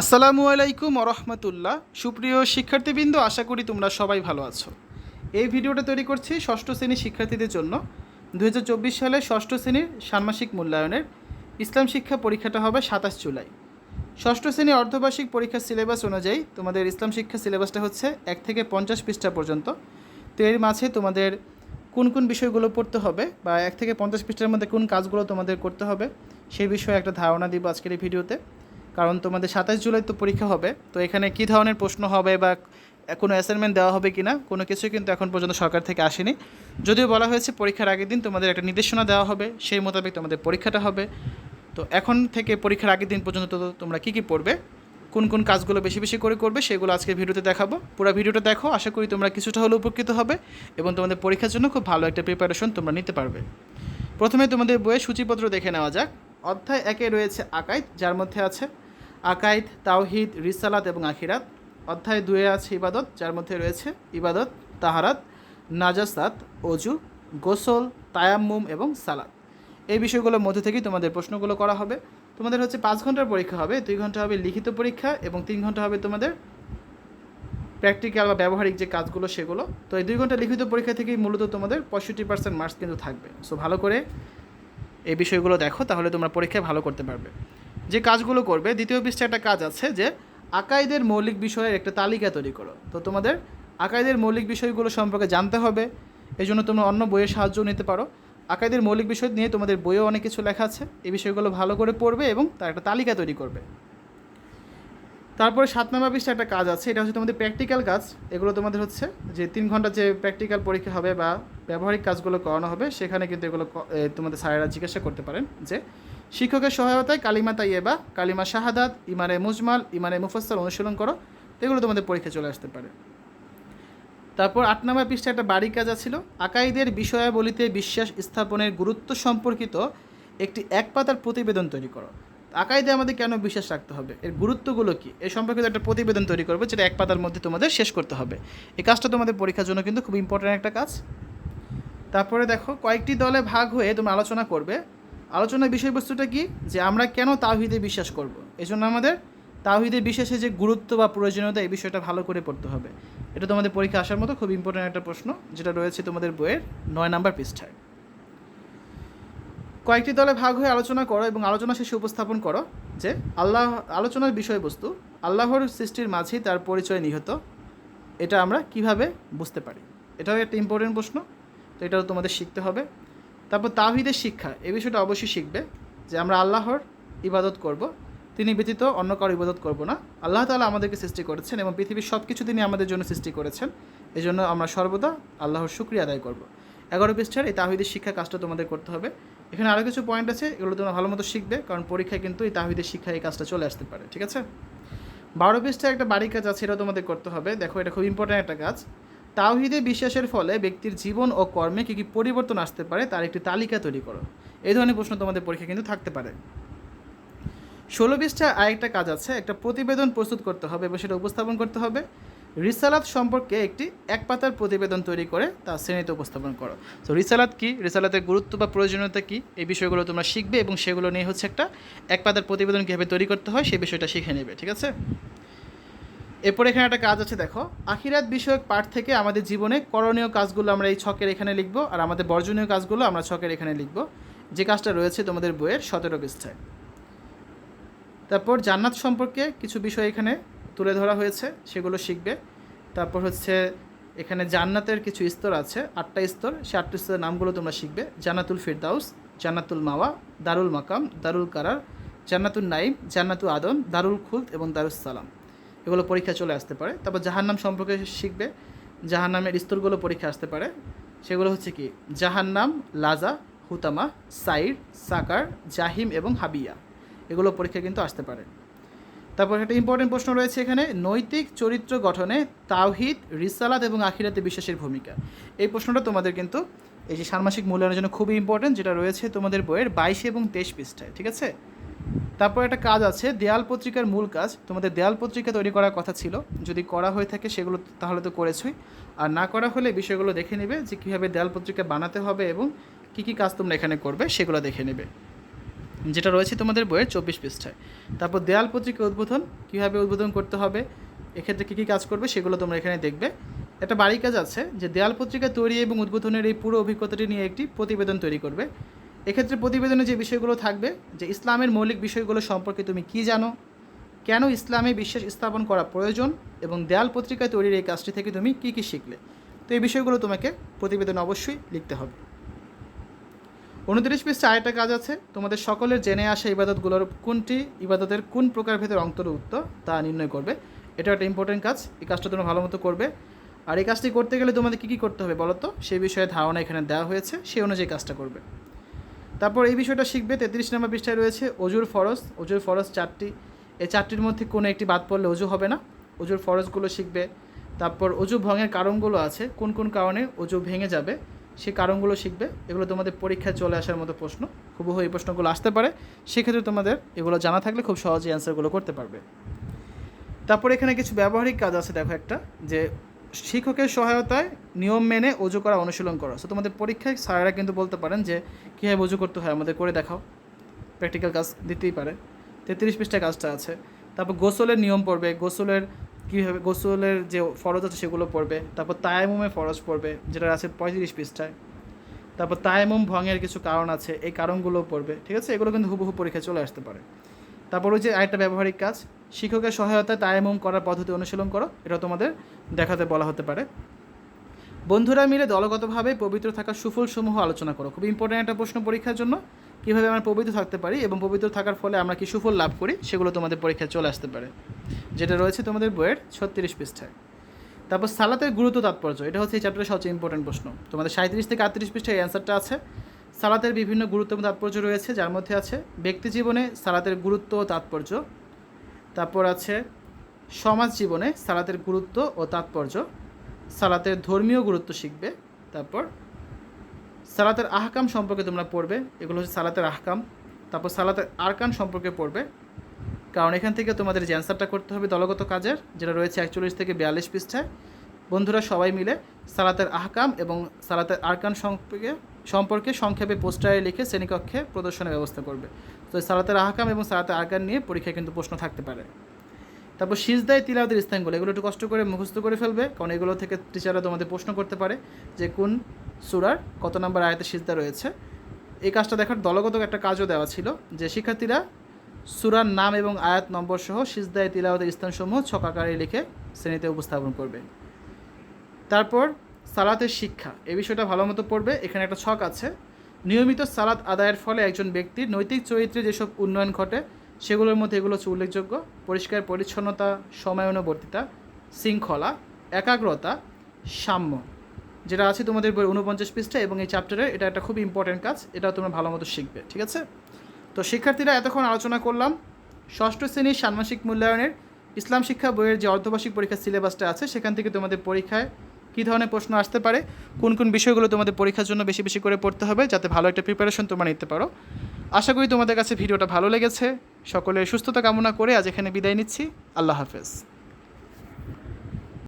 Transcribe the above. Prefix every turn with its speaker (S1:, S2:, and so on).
S1: আসসালামু আলাইকুম রহমতুল্লাহ। সুপ্রিয় শিক্ষার্থীবৃন্দ, আশা করি তোমরা সবাই ভালো আছো। এই ভিডিওটা তৈরি করছি ষষ্ঠ শ্রেণির শিক্ষার্থীদের জন্য। দু হাজার চব্বিশ সালে ষষ্ঠ শ্রেণির ষান্মাসিক মূল্যায়নের ইসলাম শিক্ষা পরীক্ষাটা হবে সাতাশ জুলাই। ষষ্ঠ শ্রেণি অর্ধবার্ষিক পরীক্ষার সিলেবাস অনুযায়ী তোমাদের ইসলাম শিক্ষা সিলেবাসটা হচ্ছে এক থেকে পঞ্চাশ পৃষ্ঠা পর্যন্ত। তো এর মাঝে তোমাদের কোন কোন বিষয়গুলো পড়তে হবে বা এক থেকে পঞ্চাশ পৃষ্ঠার মধ্যে কোন কাজগুলো তোমাদের করতে হবে সেই বিষয়ে একটা ধারণা দিব আজকের এই ভিডিওতে। কারণ তোমাদের সাতাশ জুলাই তো পরীক্ষা হবে, তো এখানে কী ধরনের প্রশ্ন হবে বা কোনো অ্যাসাইনমেন্ট দেওয়া হবে কি না কোনো কিছু কিন্তু এখন পর্যন্ত সরকার থেকে আসেনি। যদিও বলা হয়েছে পরীক্ষার আগের দিন তোমাদের একটা নির্দেশনা দেওয়া হবে, সেই মোতাবেক তোমাদের পরীক্ষাটা হবে। তো এখন থেকে পরীক্ষার আগের দিন পর্যন্ত তোমরা কী কী পড়বে, কোন কোন কাজগুলো বেশি বেশি করে করবে সেগুলো আজকে ভিডিওতে দেখাবো। পুরো ভিডিওটা দেখো, আশা করি তোমরা কিছুটা হলেও উপকৃত হবে এবং তোমাদের পরীক্ষার জন্য খুব ভালো একটা প্রিপারেশন তোমরা নিতে পারবে। প্রথমে তোমাদের বইয়ের সূচিপত্র দেখে নেওয়া যাক। অধ্যায় একে রয়েছে আকাইদ, যার মধ্যে আছে আকাইদ, তাওহিদ, রিসালাত এবং আখিরাত। অধ্যায় দুয়ে আছে ইবাদত, যার মধ্যে রয়েছে ইবাদত, তাহারাত, নাজাসাত, অজু, গোসল, তায়াম্মুম এবং সালাত। এই বিষয়গুলোর মধ্যে থেকেই তোমাদের প্রশ্নগুলো করা হবে। তোমাদের হচ্ছে পাঁচ ঘণ্টার পরীক্ষা হবে, দুই ঘণ্টা হবে লিখিত পরীক্ষা এবং তিন ঘণ্টা হবে তোমাদের প্র্যাকটিক্যাল বা ব্যবহারিক যে কাজগুলো সেগুলো। তো এই দুই ঘণ্টা লিখিত পরীক্ষা থেকেই মূলত তোমাদের পঁয়ষট্টি পার্সেন্ট মার্কস কিন্তু থাকবে। সো ভালো করে এই বিষয়গুলো দেখো, তাহলে তোমরা পরীক্ষায় ভালো করতে পারবে। যে কাজগুলো করবে, দ্বিতীয় পৃষ্ঠে একটা কাজ আছে যে আকাইদের মৌলিক বিষয়ের একটা তালিকা তৈরি করো। তো তোমাদের আকাইদের মৌলিক বিষয়গুলো সম্পর্কে জানতে হবে এই জন্য তোমরা অন্য বইয়ের সাহায্য নিতে পারো। আকাইদের মৌলিক বিষয় নিয়ে তোমাদের বইয়েও অনেক কিছু লেখা আছে, এই বিষয়গুলো ভালো করে পড়বে এবং তার একটা তালিকা তৈরি করবে। তারপরে সাত নম্বর পৃষ্ঠা একটা কাজ আছে, এটা হচ্ছে তোমাদের প্র্যাকটিক্যাল কাজ। এগুলো তোমাদের হচ্ছে যে তিন ঘণ্টা যে প্র্যাকটিক্যাল পরীক্ষা হবে বা ব্যবহারিক কাজগুলো করানো হবে, সেখানে কিন্তু এগুলো তোমাদের স্যারেরা জিজ্ঞাসা করতে পারেন যে শিক্ষকের সহায়তায় কালিমা তাইয়েবা কালিমা শাহাদাত, ইমানে মুজমাল, ইমানে মুফাসসাল অনুশীলন করো। এগুলো তোমাদের পরীক্ষা চলে আসতে পারে। তারপর আট নম্বর পৃষ্ঠায় একটা বাড়ি কাজ ছিল আকাইদের বিষয়াবলিতে বিশ্বাস স্থাপনের গুরুত্ব সম্পর্কিত একটি এক পাতার প্রতিবেদন তৈরি করো। আকাইদে আমাদের কেন বিশ্বাস রাখতে হবে? এর গুরুত্বগুলো কি? এ সম্পর্কিত একটা প্রতিবেদন তৈরি করবে, যেটা এক পাতার মধ্যে তোমাদের শেষ করতে হবে। এই কাজটা তোমাদের পরীক্ষার জন্য কিন্তু খুব ইম্পর্ট্যান্ট একটা কাজ। তারপরে দেখো, কয়েকটি দলে ভাগ হয়ে তোমরা আলোচনা করবে। আলোচনার বিষয়বস্তুটা কি? যে আমরা কেন তাওহিদে বিশ্বাস করব? এই জন্য আমাদের তাওহিদের বিশ্বাসে যে গুরুত্ব বা প্রয়োজনীয়তা এই বিষয়টা ভালো করে পড়তে হবে। এটা তোমাদের পরীক্ষা আসার মতো খুব ইম্পর্ট্যান্ট একটা প্রশ্ন, যেটা রয়েছে তোমাদের বইয়ের নয় নাম্বার পৃষ্ঠায়। কয়েকটি দলে ভাগ হয়ে আলোচনা করো এবং আলোচনা শেষে উপস্থাপন করো যে আল্লাহ, আলোচনার বিষয়বস্তু আল্লাহর সৃষ্টির মাঝেই তার পরিচয় নিহত। এটা আমরা কীভাবে বুঝতে পারি? এটাও একটা ইম্পর্টেন্ট প্রশ্ন, তো এটাও তোমাদের শিখতে হবে। তারপর তাহিদের শিক্ষা এই বিষয়টা অবশ্যই শিখবে যে আমরা আল্লাহর ইবাদত করব, তিনি ব্যতীত অন্য কারও ইবাদত করব না। আল্লাহ তালা আমাদেরকে সৃষ্টি করেছেন এবং পৃথিবীর সব কিছু তিনি আমাদের জন্য সৃষ্টি করেছেন। এই জন্য আমরা সর্বদা আল্লাহর শুক্রিয়া আদায় করব। এগারো পৃষ্ঠার এই তাহিদের শিক্ষা কাজটা তোমাদের করতে হবে। এখানে আরও কিছু পয়েন্ট আছে, এগুলো তোমরা ভালো মতো শিখবে, কারণ পরীক্ষায় কিন্তু এই তাহিদের শিক্ষা এই কাজটা চলে আসতে পারে, ঠিক আছে? বারো পৃষ্ঠায় একটা বাড়ি কাজ আছে এটাও তোমাদের করতে হবে। দেখো, এটা খুব ইম্পর্ট্যান্ট একটা কাজ। তাওহিদে বিশ্বাসের ফলে ব্যক্তির জীবন ও কর্মে কী কী পরিবর্তন আসতে পারে তার একটি তালিকা তৈরি করো। এই ধরনের প্রশ্ন তোমাদের পরীক্ষা কিন্তু থাকতে পারে। ষোলো পৃষ্ঠায় আরেকটা কাজ আছে, একটা প্রতিবেদন প্রস্তুত করতে হবে এবং সেটা উপস্থাপন করতে হবে। রিসালাত সম্পর্কে একটি এক পাতার প্রতিবেদন তৈরি করে তা শ্রেণীতে উপস্থাপন করো। তো রিসালাত কি? রিসালাতের গুরুত্ব বা প্রয়োজনীয়তা কী? এই বিষয়গুলো তোমরা শিখবে এবং সেগুলো নিয়ে হচ্ছে একটা এক পাতার প্রতিবেদন কীভাবে তৈরি করতে হয় সেই বিষয়টা শিখে নেবে, ঠিক আছে? এরপর এখানে একটা কাজ আছে, দেখো। আখিরাত বিষয়ক পাঠ থেকে আমাদের জীবনে করণীয় কাজগুলো আমরা এই ছকের এখানে লিখব আর আমাদের বর্জনীয় কাজগুলো আমরা ছকের এখানে লিখব। যে কাজটা রয়েছে তোমাদের বইয়ের সতেরো পৃষ্ঠায়। তারপর জান্নাত সম্পর্কে কিছু বিষয় এখানে তুলে ধরা হয়েছে, সেগুলো শিখবে। তারপর হচ্ছে এখানে জান্নাতের কিছু স্তর আছে, আটটা স্তর। সে আটটা স্তরের নামগুলো তোমরা শিখবে। জান্নাতুল ফিরদাউস, জান্নাতুল মাওয়া, দারুল মাকাম, দারুল কারার, জান্নাতুল নাইম, জান্নাতুল আদম, দারুল খুলদ এবং দারুস সালাম। এগুলো পরীক্ষা চলে আসতে পারে। তারপর জাহান্নাম সম্পর্কে শিখবে। জাহান্নামের স্তরগুলো পরীক্ষা আসতে পারে। সেগুলো হচ্ছে কি? জাহান্নাম, লাজা, হুতামা, সাইর, সাকার, জাহিম এবং হাবিয়া। এগুলো পরীক্ষা কিন্তু আসতে পারে। তারপর একটা ইম্পর্টেন্ট প্রশ্ন রয়েছে এখানে। নৈতিক চরিত্র গঠনে তাওহিদ, রিসালাত এবং আখিরাতে বিশ্বাসের ভূমিকা। এই প্রশ্নটা তোমাদের কিন্তু এই যে ষান্মাসিক মূল্যায়নের জন্য খুবই ইম্পর্টেন্ট যেটা রয়েছে তোমাদের বইয়ের বাইশে এবং তেইশ পৃষ্ঠায়, ঠিক আছে? তারপর একটা কাজ আছে, দেয়াল পত্রিকার মূল কাজ। তোমাদের দেয়াল পত্রিকা তৈরি করার কথা ছিল। যদি করা হয়ে থাকে সেগুলো তাহলে তো করেছই। আর না করা হলে বিষয়গুলো দেখে নেবে যে কীভাবে দেয়াল পত্রিকা বানাতে হবে এবং কী কী কাজ তোমরা এখানে করবে সেগুলো দেখে নেবে। যেটা রয়েছে তোমাদের বইয়ের চব্বিশ পৃষ্ঠায়। তারপর দেয়াল পত্রিকা উদ্বোধন, কীভাবে উদ্বোধন করতে হবে, এক্ষেত্রে কী কী কাজ করবে সেগুলো তোমরা এখানে দেখবে। একটা বাড়ি কাজ আছে যে দেয়াল পত্রিকা তৈরি এবং উদ্বোধনের এই পুরো অভিজ্ঞতাটি নিয়ে একটি প্রতিবেদন তৈরি করবে। এক্ষেত্রে প্রতিবেদনে যে বিষয়গুলো থাকবে, যে ইসলামের মৌলিক বিষয়গুলো সম্পর্কে তুমি কী জানো, কেন ইসলামে বিশ্বাস স্থাপন করা প্রয়োজন এবং দেয়াল পত্রিকা তৈরির এই কাজটি থেকে তুমি কী কী শিখলে? তো এই বিষয়গুলো তোমাকে প্রতিবেদন অবশ্যই লিখতে হবে। উনত্রিশ পৃষ্ঠা আরেকটা কাজ আছে। তোমাদের সকলের জেনে আসা ইবাদতগুলোর কোনটি, ইবাদতের কোন প্রকার প্রকারভেদের অন্তর্ভুক্ত তা নির্ণয় করবে। এটা একটা ইম্পর্টেন্ট কাজ। এই কাজটা তোমরা ভালো মতো করবে। আর এই কাজটি করতে গেলে তোমাদের কী কী করতে হবে বলো তো? সেই বিষয়ে ধারণা এখানে দেওয়া হয়েছে। সেই অনুযায়ী কাজটা করবে। তারপর এই বিষয়টা শিখবে, তেত্রিশ নম্বর পৃষ্ঠায় রয়েছে, অজুর ফরজ অজুর ফরজ চারটি, এই চারটির মধ্যে কোনো একটি বাদ পড়লে অজু হবে না, অজুর ফরজগুলো শিখবে, তারপর অজু ভঙ্গের কারণগুলো আছে, কোন কোন কারণে অজু ভেঙে যাবে সে কারণগুলো শিখবে, এগুলো তোমাদের পরীক্ষায় চলে আসার মতো প্রশ্ন, হুবহু এই প্রশ্নগুলো আসতে পারে, সেক্ষেত্রে তোমাদের এগুলো জানা থাকলে খুব সহজেই অ্যান্সারগুলো করতে পারবে। তারপর এখানে কিছু ব্যবহারিক কাজ আছে, দেখো একটা, যে শিক্ষকের সহায়তায় নিয়ম মেনে অজু করা, অনুশীলন করো। সো তোমাদের পরীক্ষায় স্যারেরা কিন্তু বলতে পারেন যে, কীভাবে অজু করতে হয়? আমাদের করে দেখাও। প্র্যাকটিক্যাল কাজ দিতেই পারে। তেত্রিশ পৃষ্ঠা কাজটা আছে। তারপর গোসলের নিয়ম পড়বে। গোসলের কীভাবে, গোসলের যে ফরজ আছে সেগুলো পড়বে। তারপর তায়ামুমে ফরজ পড়বে, যেটা আছে পঁয়ত্রিশ পৃষ্ঠায়। তারপর তায়ামুম ভঙের কিছু কারণ আছে, এই কারণগুলোও পড়বে। ঠিক আছে? এগুলো কিন্তু হুবহু পরীক্ষায় চলে আসতে পারে। তারপর ওই যে আরেকটা ব্যবহারিক কাজ, শিক্ষকের সহায়তায় তায়ামুম করার পদ্ধতি অনুশীলন করো, এটা তোমাদের দেখাতে বলা হতে পারে। বন্ধুরা মিলে দলগতভাবে পবিত্র থাকার সুফলসমূহ আলোচনা করো। খুব ইম্পর্ট্যান্ট একটা প্রশ্ন পরীক্ষার জন্য, কীভাবে আমরা পবিত্র থাকতে পারি এবং পবিত্র থাকার ফলে আমরা কি সুফল লাভ করি, সেগুলো তোমাদের পরীক্ষায় চলে আসতে পারে। যেটা রয়েছে তোমাদের বইয়ের ছত্রিশ পৃষ্ঠায়। তারপর সালাতের গুরুত্ব তাৎপর্য, এটা হচ্ছে এই চ্যাপ্টারের সবচেয়ে ইম্পর্টেন্ট প্রশ্ন। তোমাদের সাঁত্রিশ থেকে আটত্রিশ পৃষ্ঠায় অ্যান্সারটা আছে। সালাতের বিভিন্ন গুরুত্ব তাৎপর্য রয়েছে, যার মধ্যে আছে ব্যক্তি জীবনে সালাতের গুরুত্ব ও তাৎপর্য, তারপর আছে সমাজ জীবনে সালাতের গুরুত্ব ও তাৎপর্য, সালাতের ধর্মীয় গুরুত্ব শিখবে, তারপর সালাতের আহকাম সম্পর্কে তোমরা পড়বে, এগুলো হচ্ছে সালাতের আহকাম, তারপর সালাতের আরকান সম্পর্কে পড়বে, কারণ এখান থেকে তোমাদের যে অ্যান্সারটা করতে হবে দলগত কাজের, যেটা রয়েছে একচল্লিশ থেকে বিয়াল্লিশ পৃষ্ঠায়, বন্ধুরা সবাই মিলে সালাতের আহকাম এবং সালাতের আরকান সম্পর্কে সম্পর্কে সংক্ষেপে পোস্টারে লিখে শ্রেণীকক্ষে প্রদর্শনের ব্যবস্থা করবে। তো সালাতের আহকাম এবং সালাতের আরকান নিয়ে পরীক্ষায় কিন্তু প্রশ্ন থাকতে পারে। তারপর সিজদায় তিলাওয়াতের স্থানগুলো এগুলো একটু কষ্ট করে মুখস্থ করে ফেলবে, কারণ এগুলো থেকে টিচাররা তোমাদের প্রশ্ন করতে পারে যে কোন সুরার কত নম্বর আয়াতে সিজদা রয়েছে। এই কাজটা দেখার দলগত একটা কাজও দেওয়া ছিল যে শিক্ষার্থীরা সুরার নাম এবং আয়াত নম্বর সহ সিজদায় তিলাওয়াতের স্থানসমূহ ছকাকারে লিখে শ্রেণীতে উপস্থাপন করবে। তারপর সালাতের শিক্ষা এই বিষয়টা ভালো মতো পড়বে। এখানে একটা ছক আছে। নিয়মিত সালাত আদায়ের ফলে একজন ব্যক্তির নৈতিক চরিত্রে যেসব উন্নয়ন ঘটে, সেগুলোর মধ্যে এগুলো হচ্ছে উল্লেখযোগ্য। পরিষ্কার, পরিচ্ছন্নতা, সময়ানুবর্তিতা, শৃঙ্খলা, একাগ্রতা, সাম্য। যেটা আছে তোমাদের বই উনপঞ্চাশ পৃষ্ঠা এবং এই চ্যাপ্টারে এটা একটা খুব ইম্পর্টেন্ট কাজ, এটাও তোমরা ভালো মতো শিখবে, ঠিক আছে? তো শিক্ষার্থীরা, এতক্ষণ আলোচনা করলাম। ষষ্ঠ শ্রেণির ষান্মাসিক মূল্যায়নের ইসলাম শিক্ষা বইয়ের যে অর্ধবার্ষিক পরীক্ষার সিলেবাসটা আছে, সেখান থেকে তোমাদের পরীক্ষায় কী ধরনের প্রশ্ন আসতে পারে, কোন কোন বিষয়গুলো তোমাদের পরীক্ষার জন্য বেশি বেশি করে পড়তে হবে যাতে ভালো একটা প্রিপারেশন তোমরা নিতে পারো। আশা করি তোমাদের কাছে ভিডিওটা ভালো লেগেছে। সকলের সুস্থতা কামনা করে আজ এখানে বিদায় নিচ্ছি। আল্লাহ হাফেজ।